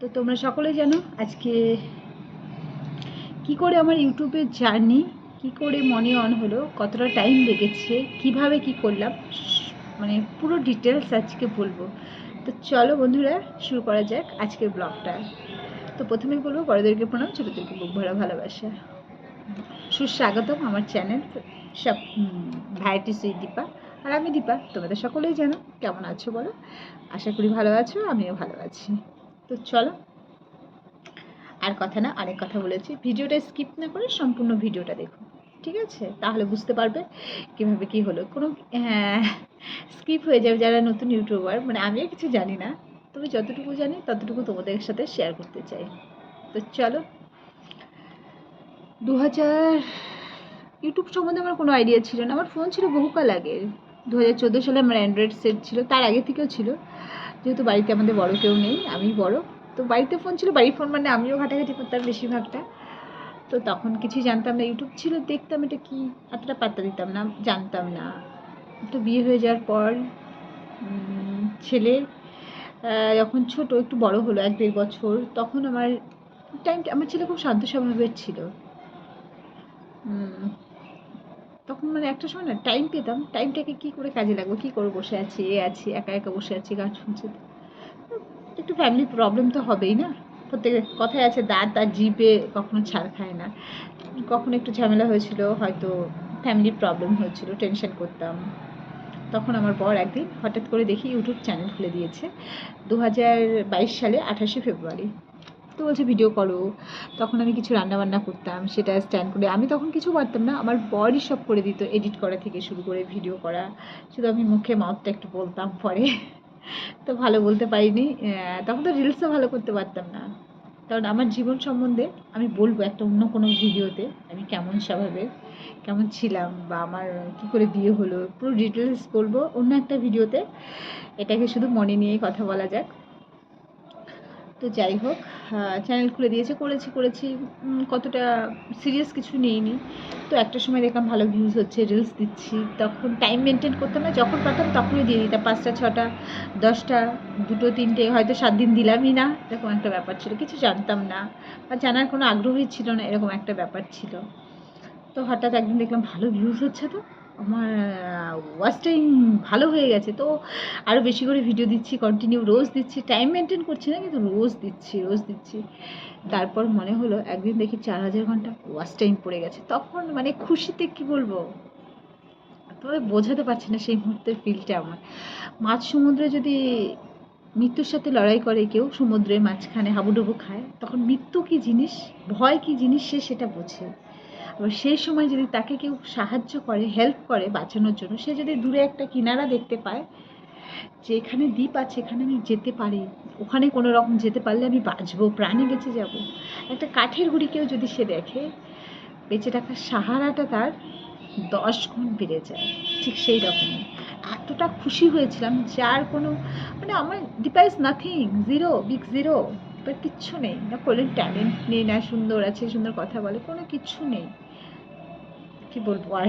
তো তোমরা সকলেই জানো আজকে কি করে আমার ইউটিউবের জার্নি, কি করে মনে অন হলো, কতটা টাইম লেগেছে, কীভাবে কি করলাম মানে পুরো ডিটেলস আজকে বলব। তো চলো বন্ধুরা, শুরু করা যাক আজকের ব্লগটা তো প্রথমেই বলব, বড়দেরকে প্রণাম, ছোটোদেরকে বুক ভরা ভালোবাসা। সুস্বাগতম আমার চ্যানেল সব ভাইটি সুই দীপা। আর আমি দীপা, তোমাদের সকলেই জানো, কেমন আছো বলো? আশা করি ভালো আছো, আমিও ভালো আছি। তো চলো। আর কথা না অনেক কথা বলেছি। ভিডিওটা স্কিপ না করে সম্পূর্ণ ভিডিওটা দেখো, ঠিক আছে? তাহলে বুঝতে পারবে কীভাবে কী হলো। কোনো স্কিপ হয়ে যাবে যারা নতুন ইউটিউবার মানে আমিও কিছু জানি না। তবে যতটুকু জানি, ততটুকু তোমাদের সাথে শেয়ার করতে চাই। তো চলো। দু হাজার ইউটিউব সম্বন্ধে আমার কোনো আইডিয়া ছিল না। আমার ফোন ছিল বহুকাল আগে। দু হাজার চোদ্দ সালে আমার অ্যান্ড্রয়েড সেট ছিল, তার আগে থেকেও ছিল। যেহেতু বাড়িতে আমাদের বড় কেউ নেই আমি বড়। তো বাড়িতে ফোন ছিল, বাড়ির ফোন মানে আমিও ঘাটাঘাটি করতাম বেশিরভাগটা। তো তখন কিছুই জানতাম না ইউটিউব ছিল, দেখতাম এটা কি, এতটা পাত্তা দিতাম না, জানতাম না। তো বিয়ে হয়ে যাওয়ার পর ছেলে যখন ছোট, একটু বড় হলো, এক দেড় বছর, তখন আমার টাইমটা আমার ছেলে খুব শান্ত স্বভাবের ছিল। তখন মানে একটা সময় না টাইম পেতাম। টাইমটাকে কি করে কাজে লাগবো? কি করে বসে আছি? এ আছি, একা একা বসে আছি, গান শুনছি। একটু ফ্যামিলি প্রবলেম তো হবেই না? প্রত্যেকের কথায় আছে, দাঁত আর জিভে কখনো ছাড় খায় না। কখনো একটু ঝামেলা হয়েছিল, হয়তো ফ্যামিলির প্রবলেম হয়েছিল টেনশন করতাম। তখন আমার বর একদিন হঠাৎ করে দেখি ইউটিউব চ্যানেল খুলে দিয়েছে। দু হাজার বাইশ সালে আঠাশে ফেব্রুয়ারি। তো বলছে ভিডিও করো। তখন আমি কিছু রান্না বান্না করতাম, সেটা স্ট্যান্ড করে। আমি তখন কিছু পারতাম না, আমার বরই সব করে দিত এডিট করা থেকে শুরু করে ভিডিও করা। শুধু আমি মুখে মাউথটা একটু বলতাম পরে। তো ভালো বলতে পারিনি। তখন তো রিলসও ভালো করতে পারতাম না। কারণ আমার জীবন সম্বন্ধে আমি বলব একটা অন্য কোনো ভিডিওতে আমি কেমন স্বভাবের, কেমন ছিলাম বা আমার কী করে বিয়ে হলো, পুরো ডিটেলস বলব। অন্য একটা ভিডিওতে এটাকে শুধু মনে নিয়েই কথা বলা যাক। তো যাই হোক চ্যানেল খুলে দিয়েছে, করেছি করেছি। কতটা সিরিয়াস কিছু নিইনি। তো একটা সময় দেখলাম ভালো ভিউজ হচ্ছে রিলস দিচ্ছি। তখন টাইম মেনটেন করতাম না, যখন পারতাম তখনই দিয়ে দিতাম। পাঁচটা, ছটা, দশটা, দুটো, তিনটে, হয়তো সাত দিন দিলামই না, এরকম একটা ব্যাপার ছিল। কিছু জানতাম না বা জানার কোনো আগ্রহই ছিল না, এরকম একটা ব্যাপার ছিল। তো হঠাৎ একদিন দেখলাম ভালো ভিউজ হচ্ছে তো। আমার ওয়াচ টাইম ভালো হয়ে গেছে, তো আরও বেশি করে ভিডিও দিচ্ছি কন্টিনিউ রোজ দিচ্ছি টাইম মেনটেন করছি না, কিন্তু রোজ দিচ্ছি রোজ দিচ্ছি। তারপর মনে হলো, একদিন দেখি চার হাজার ঘণ্টা ওয়াচ টাইম পড়ে গেছে। তখন মানে খুশিতে কি বলব? তবে বোঝাতে পারছি না সেই মুহূর্তের ফিলটা আমার। মাছ সমুদ্রে যদি মৃত্যুর সাথে লড়াই করে কেউ, সমুদ্রের মাঝখানে হাবুডুবু খায়, তখন মৃত্যু কি জিনিস, ভয় কি জিনিস সে সেটা বোঝে। আবার সেই সময় যদি তাকে কেউ সাহায্য করে হেল্প করে বাঁচানোর জন্য, সে যদি দূরে একটা কিনারা দেখতে পায়, যে এখানে দ্বীপ আছে, এখানে আমি যেতে পারি, ওখানে কোনো রকম যেতে পারলে আমি বাঁচবো, প্রাণে বেঁচে যাব। একটা কাঠের গুঁড়িকেও যদি সে দেখে, বেঁচে থাকার সাহারাটা তার দশ গুণ বেড়ে যায়, ঠিক সেই রকমই। এতটা খুশি হয়েছিলাম যার কোনো মানে আমার Deepa is nothing zero big zero এবার কিচ্ছু নেই। না করলেন ট্যালেন্ট নেই, না সুন্দর আছে, সুন্দর কথা বলে, কোনো কিচ্ছু নেই। কি বলব আর?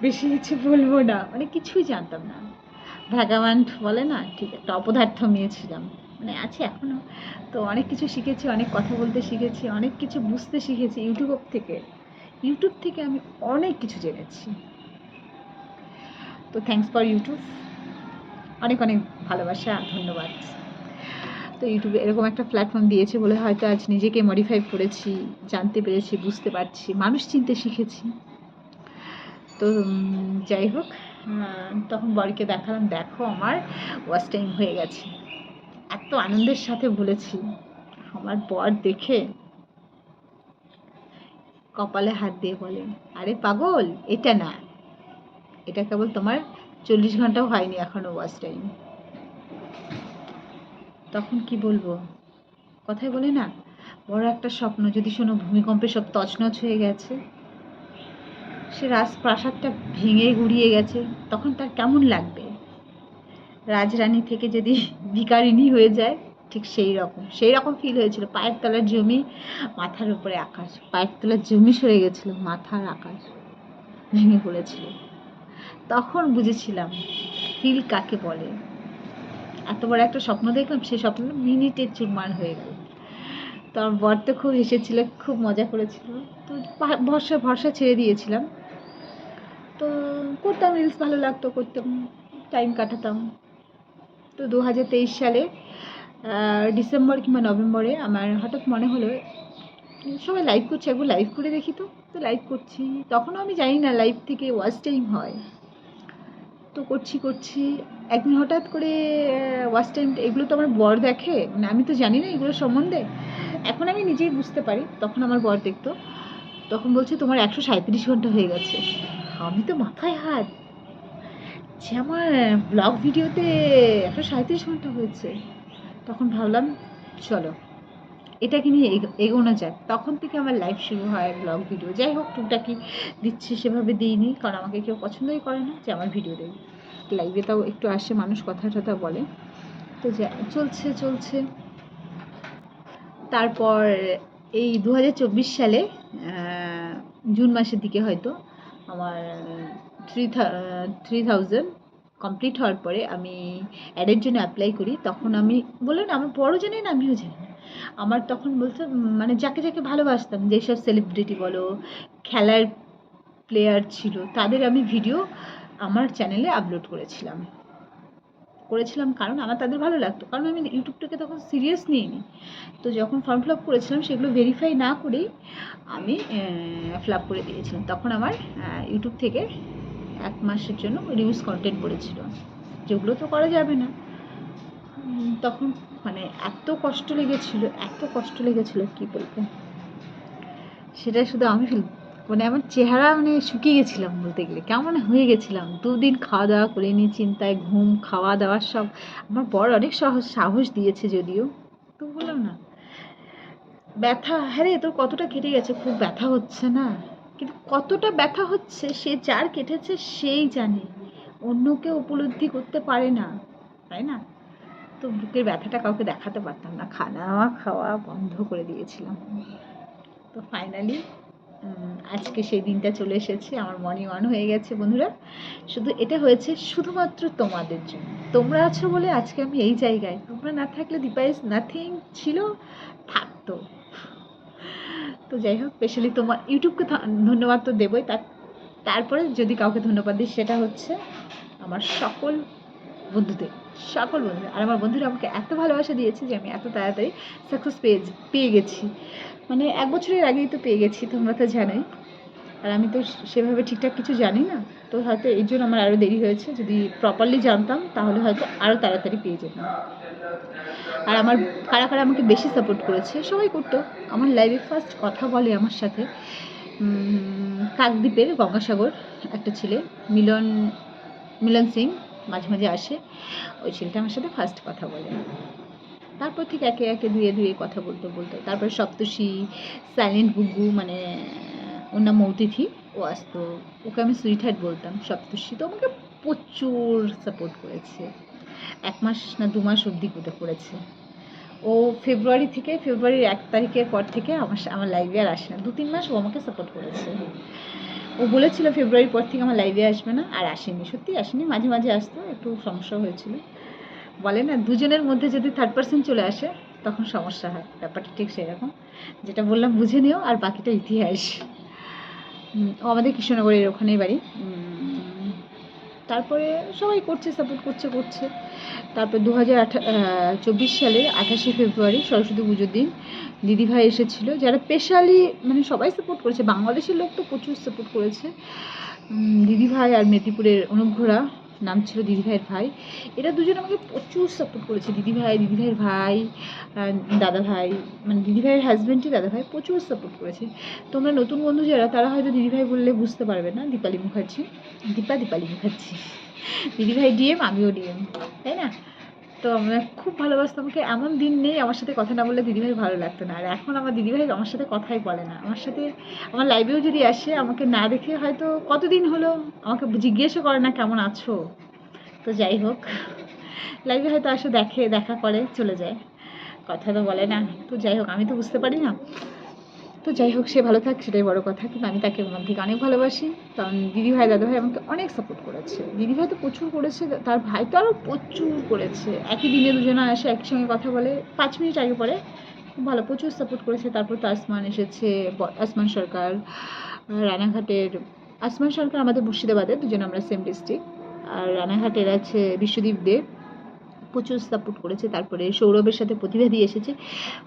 বেশি কিছু বলব না। মানে কিছুই জানতাম না। ভ্যাগামান্ট বলে না? ঠিক একটা অপদার্থ মেয়ে ছিলাম। মানে আছে এখনও তো অনেক কিছু শিখেছি, অনেক কথা বলতে শিখেছি, অনেক কিছু বুঝতে শিখেছি ইউটিউব থেকে। ইউটিউব থেকে আমি অনেক কিছু জেনেছি। তো থ্যাংকস ফর ইউটিউব অনেক অনেক ভালোবাসা, ধন্যবাদ। তো ইউটিউবে এরকম একটা প্ল্যাটফর্ম দিয়েছে বলে হয়তো আজ নিজেকে মডিফাই করেছি, জানতে পেরেছি, বুঝতে পারছি, মানুষ চিনতে শিখেছি। তো যাই হোক তখন বরকে দেখালাম, দেখো আমার ওয়াচ টাইম হয়ে গেছে। এত আনন্দের সাথে বলেছি। আমার বর দেখে কপালে হাত দিয়ে বলে, আরে পাগল, এটা না। এটা কেবল তোমার চল্লিশ ঘন্টাও হয়নি এখনও ওয়াচ টাইম তখন কি বলব? কথাই বলে না, বড় একটা স্বপ্ন। যদি শোনো, ভূমিকম্পে সব তছনছ হয়ে গেছে। সে রাজপ্রাসাদটা ভেঙে গুড়িয়ে গেছে, তখন তার কেমন লাগবে? রাজরানী থেকে যদি ভিকারিনী হয়ে যায়, ঠিক সেই রকম সেই রকম ফিল হয়েছিল। পায়ের তলার জমি মাথার উপরে আকাশ, পায়ের তলার জমি সরে গেছিল, মাথার আকাশ ভেঙে পড়েছিল। তখন বুঝেছিলাম ফিল কাকে বলে? এত বড় একটা স্বপ্ন দেখলাম, সেই স্বপ্নটা মিনিটে চুরমার হয়ে গেল। তো আমার বর তো খুব হেসেছিল, খুব মজা করেছিল। তো ভরসা ভরসা ছেড়ে দিয়েছিলাম। তো করতাম রিলস ভালো লাগতো, করতাম টাইম কাটাতাম। তো দু হাজার তেইশ সালে ডিসেম্বর কিংবা নভেম্বরে আমার হঠাৎ মনে হলো, সবাই লাইভ করছে, একবার লাইভ করে দেখি তো। তো লাইভ করছি। তখনও আমি জানি না লাইভ থেকে ওয়াচ টাইম হয়। তো করছি করছি। একদিন হঠাৎ করে ওয়াচ টাইম এগুলো তো আমার বর দেখে? মানে আমি তো জানি না এগুলো সম্বন্ধে। এখন আমি নিজেই বুঝতে পারি, তখন আমার বর দেখতো, তখন বলছে, তোমার একশো সাঁত্রিশ ঘণ্টা হয়ে গেছে। আমি তো মাথায় হাত। যে আমার ব্লগ ভিডিওতে একশো সাঁত্রিশ ঘণ্টা হয়েছে। তখন ভাবলাম, চলো, এটাকে নিয়ে এগো- এগোনো যাক। তখন থেকে আমার লাইভ শুরু হয় ব্লগ ভিডিও যাই হোক, টুকটাকি দিচ্ছি, সেভাবে দিইনি, কারণ আমাকে কেউ পছন্দই করে না যে আমার ভিডিও দেবে। লাইভে তাও একটু আসে, মানুষ কথা টথা বলে। তো যা, চলছে চলছে। তারপর এই দু হাজার চব্বিশ সালে জুন মাসের দিকে হয়তো আমার থ্রি থ্রি থাউজেন্ড কমপ্লিট হওয়ার পরে আমি অ্যাডের জন্য অ্যাপ্লাই করি। তখন আমি বললাম না, আমার বড় জানি না আমিও জানি না। আমার তখন বলতে মানে যাকে যাকে ভালোবাসতাম যেসব সেলিব্রিটি বলো, খেলার প্লেয়ার ছিল, তাদের আমি ভিডিও আমার চ্যানেলে আপলোড করেছিলাম। করেছিলাম কারণ আমার তাদের ভালো লাগতো। কারণ আমি ইউটিউবটাকে তখন সিরিয়াস নিইনি। তো যখন ফর্ম ফিল আপ করেছিলাম, সেগুলো ভেরিফাই না করেই আমি ফিল আপ করে দিয়েছিলাম। তখন আমার ইউটিউব থেকে এক মাসের জন্য রিউজ কন্টেন্ট পড়েছিল। যেগুলো তো করা যাবে না। তখন মানে এত কষ্ট লেগেছিল, এত কষ্ট লেগেছিল, কি বলব? সেটা শুধু আমি ফিল মানে আমার চেহারা মানে শুকিয়ে গেছিলাম বলতে গেলে। কেমন হয়ে গেছিলাম? দুদিন খাওয়া দাওয়া করিনি চিন্তায় ঘুম, খাওয়া দাওয়া সব আমার বড় অনেক সাহস সাহস দিয়েছে যদিও। তো বললাম না। ব্যথা হ্যাঁ রে তোর কতটা কেটে গেছে? খুব ব্যথা হচ্ছে না? কিন্তু কতটা ব্যথা হচ্ছে, সে যার কেটেছে সেই জানে। অন্য কেউ উপলব্ধি করতে পারে না, তাই না? তো বুকের ব্যথাটা কাউকে দেখাতে পারতাম না। খানা, খাওয়া বন্ধ করে দিয়েছিলাম। তো ফাইনালি আজকে সেই দিনটা চলে এসেছে, আমার মনে অন হয়ে গেছে বন্ধুরা। শুধু এটা হয়েছে শুধুমাত্র তোমাদের জন্য। তোমরা আছো বলে আজকে আমি এই জায়গায়। তোমরা না থাকলে দীপা নাথিং ছিল, থাকতো। তো যাই হোক স্পেশালি তোমার ইউটিউবকে ধন্যবাদ তো দেবই। তার তারপরে যদি কাউকে ধন্যবাদ দিই, সেটা হচ্ছে আমার সকল বন্ধুদের সকল বন্ধুদের। আর আমার বন্ধুরা আমাকে এত ভালোবাসা দিয়েছে যে আমি এত তাড়াতাড়ি সাকসেস পেয়ে পেয়ে গেছি। মানে এক বছরের আগেই তো পেয়ে গেছি, তোমরা তো জানোই। আর আমি তো সেভাবে ঠিকঠাক কিছু জানি না, তো হয়তো এই জন্য আমার আরও দেরি হয়েছে। যদি প্রপারলি জানতাম, তাহলে হয়তো আরও তাড়াতাড়ি পেয়ে যেতাম। আর আমার, কারা কারা আমাকে বেশি সাপোর্ট করেছে, সবাই করতো। আমার লাইভে ফার্স্ট কথা বলে আমার সাথে কাকদ্বীপের গঙ্গাসাগর একটা ছেলে, মিলন মিলন সিং মাঝে মাঝে আসে। ওই ছেলেটা আমার সাথে ফার্স্ট কথা বলে। তারপর ঠিক একে একে ধুয়ে ধুয়ে কথা বলতে বলতে, তারপরে সপ্তর্ষি সাইলেন্ট গুগু মানে ওর নাম মৌতিথি ও আসতো। ওকে আমি সুইট হার্ট বলতাম, সপ্তর্ষি। তো আমাকে প্রচুর সাপোর্ট করেছে। এক মাস না দু মাস অবধি কোথাও করেছে ও ফেব্রুয়ারি থেকে ফেব্রুয়ারির এক তারিখের পর থেকে আমার আমার লাইভে আর আসে না। দু তিন মাস ও আমাকে সাপোর্ট করেছে। ও বলেছিল ফেব্রুয়ারির পর থেকে আমার লাইভে আসবে না, আর আসেনি। সত্যি আসেনি, মাঝে মাঝে আসতো, একটু সমস্যা হয়েছিল। বলে না, দুজনের মধ্যে যদি থার্ড পার্সন চলে আসে, তখন সমস্যা হয়। ব্যাপারটা ঠিক সেরকম। যেটা বললাম বুঝে নিও, আর বাকিটা ইতিহাস। ও আমাদের কৃষ্ণনগরের ওখানেই বাড়ি। তারপরে সবাই করছে সাপোর্ট করছে করছে। তারপর দু হাজার চব্বিশ সালের আঠাশে ফেব্রুয়ারি সরস্বতী পুজোর দিন দিদিভাই এসেছিল, যারা স্পেশালি মানে সবাই সাপোর্ট করেছে। বাংলাদেশের লোক তো প্রচুর সাপোর্ট করেছে। দিদিভাই আর মেদিনীপুরের অনুগ্রহরা নাম ছিল দিদিভাইয়ের ভাই। এরা দুজন আমাকে প্রচুর সাপোর্ট করেছে। দিদিভাই, দিদিভাইয়ের ভাই দাদা ভাই মানে দিদিভাইয়ের হাজব্যান্ডই দাদা ভাই প্রচুর সাপোর্ট করেছে। তোমরা নতুন বন্ধু যারা, তারা হয়তো দিদিভাই বললে বুঝতে পারবে না। দীপালি মুখার্জি। দীপা, দীপালি মুখার্জি। দিদিভাই ডিএম আমিও ডিএম তাই না? তো আমরা খুব ভালোবাসতাম, আমাকে এমন দিন নেই আমার সাথে কথা না বললে দিদিভাই ভালো লাগতো না। আর এখন আমার দিদিভাই আমার সাথে কথাই বলে না। আমার সাথে, আমার লাইভেও যদি আসে, আমাকে না দেখে হয়তো কতদিন হলো আমাকে জিজ্ঞেসও করে না কেমন আছো? তো যাই হোক লাইভে হয়তো আসে, দেখে, দেখা করে চলে যায়। কথা তো বলে না। তো যাই হোক, আমি তো বুঝতে পারি না। তো যাই হোক, সে ভালো থাক, সেটাই বড় কথা। কিন্তু আমি তাকে মন থেকে অনেক ভালোবাসি। কারণ দিদিভাই দাদাভাই আমাকে অনেক সাপোর্ট করেছে। দিদিভাই তো প্রচুর করেছে, তার ভাই তো আরও প্রচুর করেছে। একই দিনে দুজনে আসে একই সঙ্গে কথা বলে, পাঁচ মিনিট আগে পরে ভালো, প্রচুর সাপোর্ট করেছে। তারপর তো আসমান এসেছে আসমান সরকার রানাঘাটের আসমান সরকার আমাদের মুর্শিদাবাদে, দুজন আমরা সেম ডিস্ট্রিক্ট আর রানাঘাটের আছে বিশ্বদীপ দেব প্রচুর সাপোর্ট করেছে, তারপরে সৌরভের সাথে প্রতিবাদী এসেছে।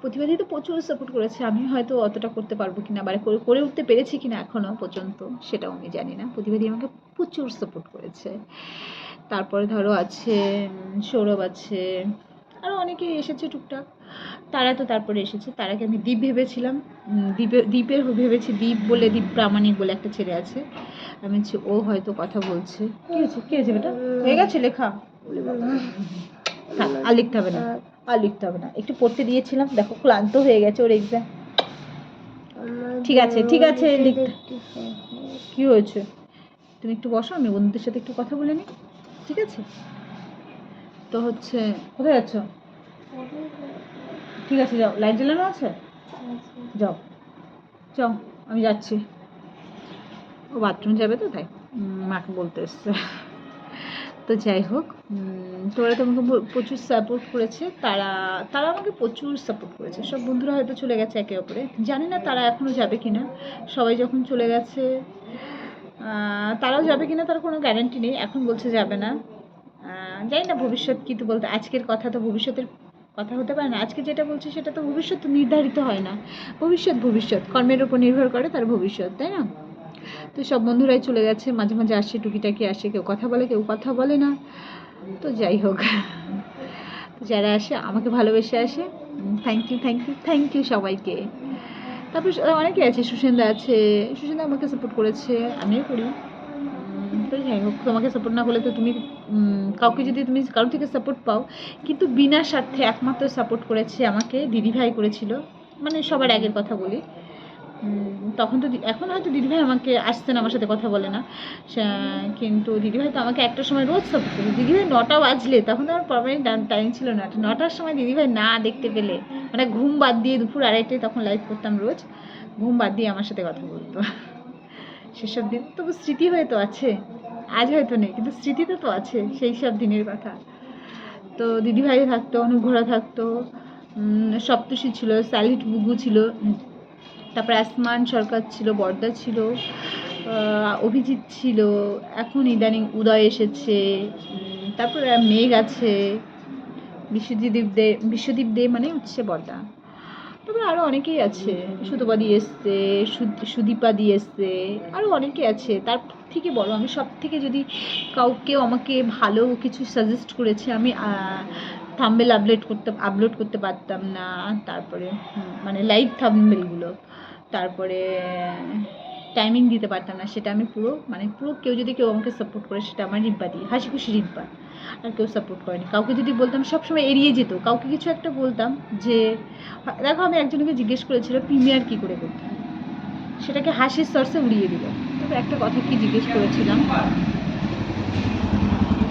প্রতিবাদী তো প্রচুর সাপোর্ট করেছে আমি হয়তো অতটা করতে পারব কিনা বা করে করে উঠতে পেরেছি কিনা এখনও পর্যন্ত, সেটাও আমি জানি না। প্রতিবাদী আমাকে প্রচুর সাপোর্ট করেছে। তারপরে ধরো আছে সৌরভ আছে আরও অনেকেই এসেছে টুকটাক। তারা তো তারপরে এসেছে, তারাকে আমি দ্বীপ ভেবেছিলাম। দ্বীপে দ্বীপের ভেবেছি দ্বীপ বলে দ্বীপ প্রামাণিক বলে একটা ছেলে আছে। আমি ও হয়তো কথা বলছে। কি হয়েছে? কি হয়েছে বেটা? হয়ে গেছে লেখা? থাক, আর লিখতে হবে না। আর লিখতে হবে না। একটু পড়তে দিয়েছিলাম দেখো ক্লান্ত হয়ে গেছে ওর এক্সাম ঠিক আছে, ঠিক আছে, লিখতে- কি হয়েছে? তুমি একটু বসো আমি বন্ধুদের সাথে একটু কথা বলে নিই। ঠিক আছে? তো হচ্ছে কোথায় যাচ্ছ? ঠিক আছে যাও। লাইট জ্বালানো আছে? যাও। যাও আমি যাচ্ছি। ও বাথরুম যাবে তো তাই। মাকে বলতে এসছে। তো যাই হোক তোরা তো আমাকে প্রচুর সাপোর্ট করেছে। তারা তারা আমাকে প্রচুর সাপোর্ট করেছে। সব বন্ধুরা হয়তো চলে গেছে একে অপরে। জানি না তারা এখনও যাবে কি না সবাই যখন চলে গেছে তারাও যাবে কি না তার কোনো গ্যারান্টি নেই। এখন বলছে যাবে না। জানি না ভবিষ্যৎ কী তো বলতে। আজকের কথা তো ভবিষ্যতের কথা হতে পারে না। আজকে যেটা বলছে সেটা তো ভবিষ্যৎ নির্ধারিত হয় না। ভবিষ্যৎ ভবিষ্যৎ। কর্মের উপর নির্ভর করে তার ভবিষ্যৎ, তাই না? তো সব বন্ধুরাই চলে গেছে, মাঝে মাঝে আসে, টুকিটাকি আসে, কেউ কথা বলে, কেউ কথা বলে না। তো যাই হোক যারা আসে, আমাকে ভালোবেসে আসে। Thank you thank you thank you সবাইকে। তারপর অনেকে আছে, সুসেন্দা আছে। সুসেন্দা আমাকে সাপোর্ট করেছে, আমিও করি। তো যাই হোক, তোমাকে সাপোর্ট না করলে তো তুমি কাউকে যদি তুমি কারোর থেকে সাপোর্ট পাও, কিন্তু বিনা স্বার্থে একমাত্র সাপোর্ট করেছে আমাকে, দিদিভাই করেছিল। মানে সবার আগের কথা বলি। তখন তো এখন হয়তো দিদিভাই আমাকে আসছে না আমার সাথে কথা বলে না। কিন্তু দিদিভাই তো আমাকে একটা সময় রোজ সাপোর্ট করে দিদিভাই নটা বাজলে, তখন আমার পারমানেন্ট টাইম ছিল না। নটার সময় দিদিভাই না দেখতে পেলে মানে ঘুম বাদ দিয়ে দুপুর আড়াইটায় তখন লাইভ করতাম রোজ, ঘুম বাদ দিয়ে আমার সাথে কথা বলতো। সেসব দিন, তবু স্মৃতি হয়ে তো আছে। আজ হয়তো নেই, কিন্তু স্মৃতিতে তো আছে সেই সব দিনের কথা। তো দিদিভাই থাকতো, অনুঘোড়া থাকতো সপ্তষী ছিল স্যালিট বুগু ছিল। তারপরে আসমান, সরকার ছিল, বর্দা ছিল অভিজিৎ ছিল, এখন ইদানিং উদয় এসেছে তারপরে মেঘ আছে, বিশ্বজিৎ দে, বিশ্বদীপ দে মানে হচ্ছে বর্দা। তারপরে আরও অনেকেই আছে, সুতোপাদি এসছে সুদীপাদি এসছে আরও অনেকে আছে, তার থেকে বড়, আমি সব থেকে যদি কাউকে আমাকে ভালো কিছু সাজেস্ট করেছে, আমি থাম্বেল আপলোড করতে আপলোড করতে পারতাম না। তারপরে মানে লাইভ থাম্বেলগুলো তারপরে টাইমিং দিতে পারতাম না। সেটা আমি পুরো মানে পুরো কেউ যদি কেউ আমাকে সাপোর্ট করে, সেটা আমার রিব্বা দিয়ে, হাসি খুশি রিব্বা। আর কেউ সাপোর্ট করেনি। কাউকে যদি বলতাম, সবসময় এড়িয়ে যেত। কাউকে কিছু একটা বলতাম যে, দেখো, আমি একজনকে জিজ্ঞেস করেছিল, প্রিমিয়ার কী করে করতে? সেটাকে হাসির সরসে উড়িয়ে দিল। তবে একটা কথা কি জিজ্ঞেস করেছিলাম?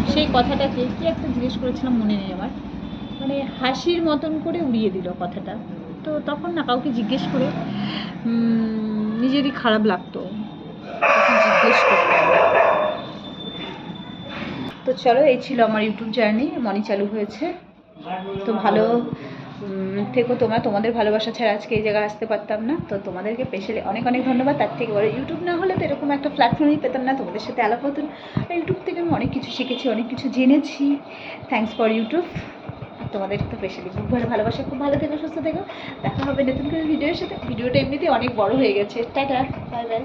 সেই কথাটাকে কি একটা জিজ্ঞেস করেছিলাম মনে নেই আমার। মানে হাসির মতন করে উড়িয়ে দিল কথাটা। তো তখন না কাউকে জিজ্ঞেস করে নিজেরই খারাপ লাগতো। জিজ্ঞেস তো চলো, এই ছিল আমার ইউটিউব জার্নি মনি চালু হয়েছে। তো ভালো থেকো তোমরা, তোমাদের ভালোবাসা ছাড়া আজকে এই জায়গায় আসতে পারতাম না। তো তোমাদেরকে স্পেশালি অনেক অনেক ধন্যবাদ। তার থেকে বড় ইউটিউব না হলে তো এরকম একটা প্ল্যাটফর্মই পেতাম না। তোমাদের সাথে আলাপ হতো ইউটিউব থেকে আমি অনেক কিছু শিখেছি, অনেক কিছু জেনেছি। থ্যাংকস ফর ইউটিউব তোমাদের একটু বেশি খুব ভরে ভালোবাসা, খুব ভালো থেকো, সুস্থ থেকো। দেখা হবে নতুন করে ভিডিওর সাথে। ভিডিওটা এমনিতে অনেক বড় হয়ে গেছে। Tata bye bye